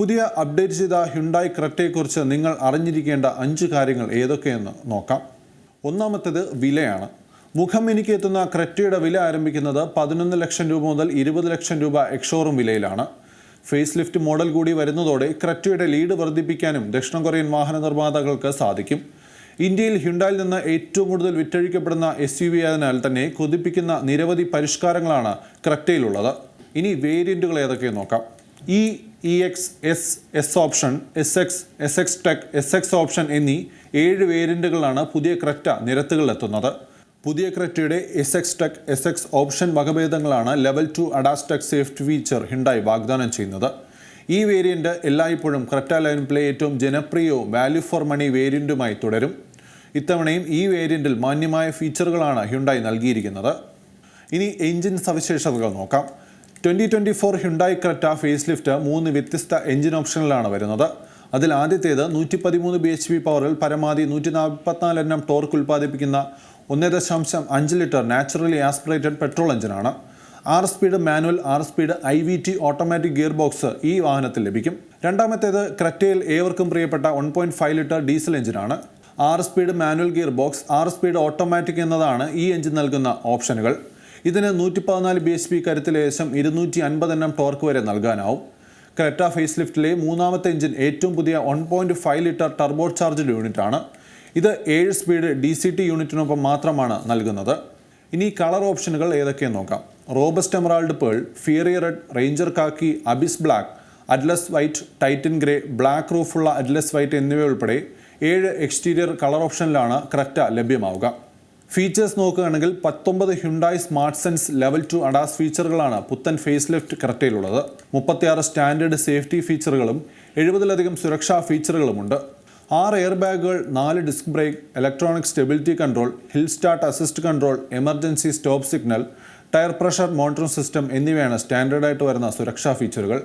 പുതിയ അപ്ഡേറ്റ് ചെയ്ത ഹ്യുണ്ടായി ക്രെറ്റയെക്കുറിച്ച് നിങ്ങൾ അറിഞ്ഞിരിക്കേണ്ട അഞ്ച് കാര്യങ്ങൾ ഏതൊക്കെയെന്ന് നോക്കാം. ഒന്നാമത്തേത് വിലയാണ്. മുഖം എനിക്ക് എത്തുന്ന ക്രെറ്റയുടെ വില ആരംഭിക്കുന്നത് പതിനൊന്ന് ലക്ഷം രൂപ മുതൽ ഇരുപത് ലക്ഷം രൂപ എക്സോറും വിലയിലാണ്. ഫേസ് ലിഫ്റ്റ് മോഡൽ കൂടി വരുന്നതോടെ ക്രെറ്റയുടെ ലീഡ് വർദ്ധിപ്പിക്കാനും ദക്ഷിണ കൊറിയൻ വാഹന നിർമ്മാതാക്കൾക്ക് സാധിക്കും. ഇന്ത്യയിൽ ഹ്യുണ്ടായിൽ നിന്ന് ഏറ്റവും കൂടുതൽ വിറ്റഴിക്കപ്പെടുന്ന എസ് യു വി ആയതിനാൽ തന്നെ കൊതിപ്പിക്കുന്ന നിരവധി പരിഷ്കാരങ്ങളാണ് ക്രെറ്റയിലുള്ളത് ഇനി വേരിയന്റുകൾ ഏതൊക്കെ നോക്കാം. E E X S S option S X S X tech S X option എന്നീ ഏഴ് വേരിയന്റുകളാണ് പുതിയ ക്രെറ്റ നിരത്തുകളിലെത്തുന്നത്. പുതിയ ക്രെറ്റയുടെ S X tech S X option വകഭേദങ്ങളാണ് level two ADAS tech safety feature Hyundai വാഗ്ദാനം ചെയ്യുന്നത്. ഈ വേരിയന്റ് എല്ലായ്പ്പോഴും ക്രെറ്റ പ്ലേ ഏറ്റവും ജനപ്രിയവും വാല്യൂ ഫോർ മണി വേരിയന്റുമായി തുടരും. ഇത്തവണയും ഈ വേരിയന്റിൽ മാന്യമായ ഫീച്ചറുകളാണ് ഹ്യുണ്ടായി നൽകിയിരിക്കുന്നത്. ഇനി എഞ്ചിൻ സവിശേഷതകൾ നോക്കാം. Twenty twenty four Hyundai Creta facelift മൂന്ന് വ്യത്യസ്ത എഞ്ചിൻ ഓപ്ഷനിലാണ് വരുന്നത്. അതിൽ ആദ്യത്തേത് നൂറ്റി പതിമൂന്ന് ബി എച്ച് പി പവറിൽ പരമാവധി നൂറ്റി നാൽപ്പത്തിനാല് എണ്ണം ടോർക്ക് ഉൽപ്പാദിപ്പിക്കുന്ന ഒന്ന് ദശാംശം അഞ്ച് ലിറ്റർ നാച്ചുറലി ആസ്പിറേറ്റഡ് പെട്രോൾ എഞ്ചിനാണ്. ആറ് സ്പീഡ് മാനുവൽ ആറ് speed I V T automatic gearbox ഈ വാഹനത്തിൽ ലഭിക്കും. രണ്ടാമത്തേത് ക്രറ്റയിൽ ഏവർക്കും പ്രിയപ്പെട്ട one point five litre diesel എഞ്ചിനാണ്. ആറ് സ്പീഡ് മാനുവൽ ഗിയർ ബോക്സ് ആറ് സ്പീഡ് ഓട്ടോമാറ്റിക് എന്നതാണ് ഈ എഞ്ചിൻ നൽകുന്ന ഓപ്ഷനുകൾ. ഇതിന് നൂറ്റി പതിനാല് ബി എച്ച് പി കരുത്തിൽ ഏകദേശം ഇരുന്നൂറ്റി അൻപത് എണ്ണം ടോർക്ക് വരെ നൽകാനാവും. ക്രെറ്റ ഫേസ് ലിഫ്റ്റിലെ മൂന്നാമത്തെ എഞ്ചിൻ ഏറ്റവും പുതിയ one point five litre turbocharged unit ആണ്. ഇത് ഏഴ് സ്പീഡ് ഡി സി ടി യൂണിറ്റിനൊപ്പം മാത്രമാണ് നൽകുന്നത്. ഇനി കളർ ഓപ്ഷനുകൾ ഏതൊക്കെയെന്ന് നോക്കാം. Robust emerald pearl fiery red ranger khaki abyss black atlas white titan grey black റൂഫുള്ള atlas white എന്നിവ ഉൾപ്പെടെ ഏഴ് എക്സ്റ്റീരിയർ കളർ ഓപ്ഷനിലാണ് ക്രെറ്റ ലഭ്യമാവുക. ഫീച്ചേഴ്സ് നോക്കുകയാണെങ്കിൽ പത്തൊമ്പത് Hyundai smart sense level two ADAS ഫീച്ചറുകളാണ് പുത്തൻ ഫേസ് ലിഫ്റ്റ് കറക്റ്റയിലുള്ളത്. മുപ്പത്തിയാറ് സ്റ്റാൻഡേർഡ് സേഫ്റ്റി ഫീച്ചറുകളും എഴുപതിലധികം സുരക്ഷാ ഫീച്ചറുകളുമുണ്ട് ആറ് എയർ ബാഗുകൾ നാല് disc brake electronic stability control hill start assist control emergency stop signal tyre pressure monitoring system എന്നിവയാണ് സ്റ്റാൻഡേർഡായിട്ട് വരുന്ന സുരക്ഷാ ഫീച്ചറുകൾ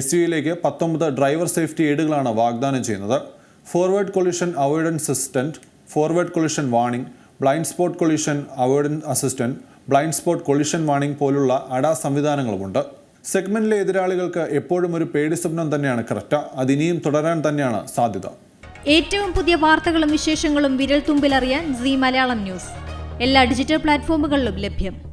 എസ് യുയിലേക്ക് പത്തൊമ്പത് ഡ്രൈവർ സേഫ്റ്റി എയ്ഡുകളാണ് വാഗ്ദാനം ചെയ്യുന്നത്. Forward collision avoidance assistant forward collision warning blind spot collision avoidance assistant blind spot collision warning പോലുള്ള അഡാ സംവിധാനങ്ങളുമുണ്ട്. സെഗ്മെന്റിലെ എതിരാളികൾക്ക് എപ്പോഴും ഒരു പേടി സ്വപ്നം തന്നെയാണ് ക്രെറ്റ ഇനിയും തുടരാൻ തന്നെയാണ് സാധ്യത. ഏറ്റവും പുതിയ വാർത്തകളും വിശേഷങ്ങളും വിരൽ തുമ്പിലറിയാൻ സി മലയാളം ന്യൂസ്. എല്ലാ ഡിജിറ്റൽ പ്ലാറ്റ്ഫോമുകളിലും ലഭ്യം.